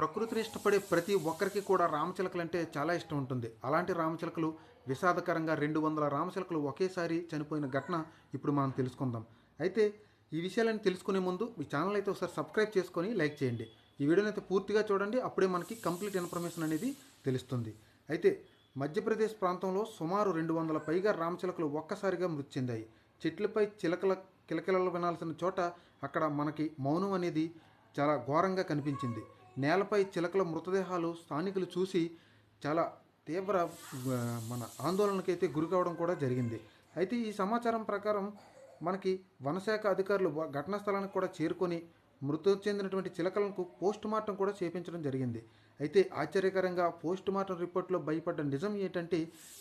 ప్రకృతిని ఇష్టపడే ప్రతి ఒక్కరికి కూడా రామచిలకలు అంటే చాలా ఇష్టం ఉంటుంది. అలాంటి రామచిలకలు విషాదకరంగా రెండు వందల రామచిలకలు ఒకేసారి చనిపోయిన ఘటన ఇప్పుడు మనం తెలుసుకుందాం. అయితే ఈ విషయాలను తెలుసుకునే ముందు మీ ఛానల్ అయితే ఒకసారి సబ్స్క్రైబ్ చేసుకొని లైక్ చేయండి. ఈ వీడియోని అయితే పూర్తిగా చూడండి అప్పుడే మనకి కంప్లీట్ ఇన్ఫర్మేషన్ అనేది తెలుస్తుంది. అయితే మధ్యప్రదేశ్ ప్రాంతంలో సుమారు రెండు వందల పైగా రామచిలకలు ఒక్కసారిగా మృతి చెందాయి. చెట్లపై చిలకల కిలకిలలు వినాల్సిన చోట అక్కడ మనకి మౌనం అనేది చాలా ఘోరంగా కనిపించింది. నేలపై చిలకల మృతదేహాలు స్థానికులు చూసి చాలా తీవ్ర మన ఆందోళనకైతే గురి కావడం కూడా జరిగింది. అయితే ఈ సమాచారం ప్రకారం మనకి వనశాఖ అధికారులు ఘటనా స్థలానికి కూడా చేరుకొని మృతి చెందినటువంటి చిలకలకు పోస్ట్ మార్టం కూడా చేపించడం జరిగింది. అయితే ఆశ్చర్యకరంగా పోస్ట్ మార్టం రిపోర్ట్లో భయపడ్డ నిజం ఏంటంటే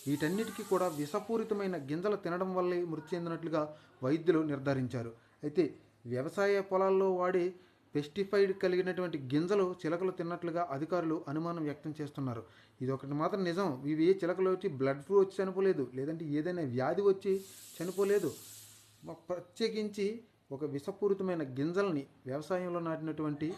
వీటన్నిటికీ కూడా విషపూరితమైన గింజలు తినడం వల్లే మృతి చెందినట్లుగా వైద్యులు నిర్ధారించారు. అయితే వ్యవసాయ పొలాల్లో వాడే పెస్టిఫైడ్ కలిగినటువంటి గింజలు చిలకలు తిన్నట్లుగా అధికారులు అనుమానం వ్యక్తం చేస్తున్నారు. ఇది ఒకటి మాత్రం నిజం. ఇవి చిలకలు వచ్చి బ్లడ్ ఫ్లూ వచ్చి చనిపోలేదు. లేదంటే ఏదైనా వ్యాధి వచ్చి చనిపోలేదు. ప్రత్యేకించి ఒక విషపూరితమైన గింజల్ని వ్యవసాయంలో నాటినటువంటి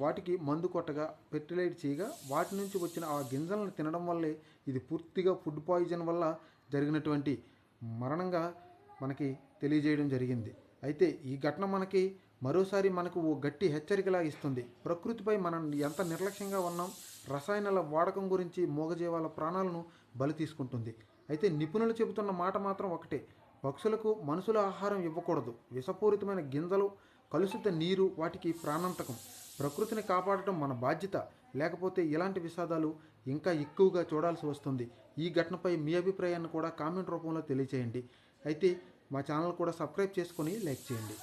వాటికి మందు కొట్టగా ఫెర్టిలైజ్ చేయగా వాటి నుంచి వచ్చిన ఆ గింజలను తినడం వల్లే ఇది పూర్తిగా ఫుడ్ పాయిజన్ వల్ల జరిగినటువంటి మరణంగా మనకి తెలియజేయడం జరిగింది. అయితే ఈ ఘటన మనకి మరోసారి మనకు ఓ గట్టి హెచ్చరికలా ఇస్తుంది. ప్రకృతిపై మనం ఎంత నిర్లక్ష్యంగా ఉన్నాం రసాయనాల వాడకం గురించి మూగజీవాల ప్రాణాలను బలి తీసుకుంటుంది. అయితే నిపుణులు చెబుతున్న మాట మాత్రం ఒకటే. పక్షులకు మనుషుల ఆహారం ఇవ్వకూడదు. విషపూరితమైన గింజలు కలుషిత నీరు వాటికి ప్రాణాంతకం. ప్రకృతిని కాపాడటం మన బాధ్యత. లేకపోతే ఇలాంటి విషాదాలు ఇంకా ఎక్కువగా చూడాల్సి వస్తుంది. ఈ ఘటనపై మీ అభిప్రాయాన్ని కూడా కామెంట్ రూపంలో తెలియచేయండి. అయితే మా ఛానల్ కూడా సబ్స్క్రైబ్ చేసుకొని లైక్ చేయండి.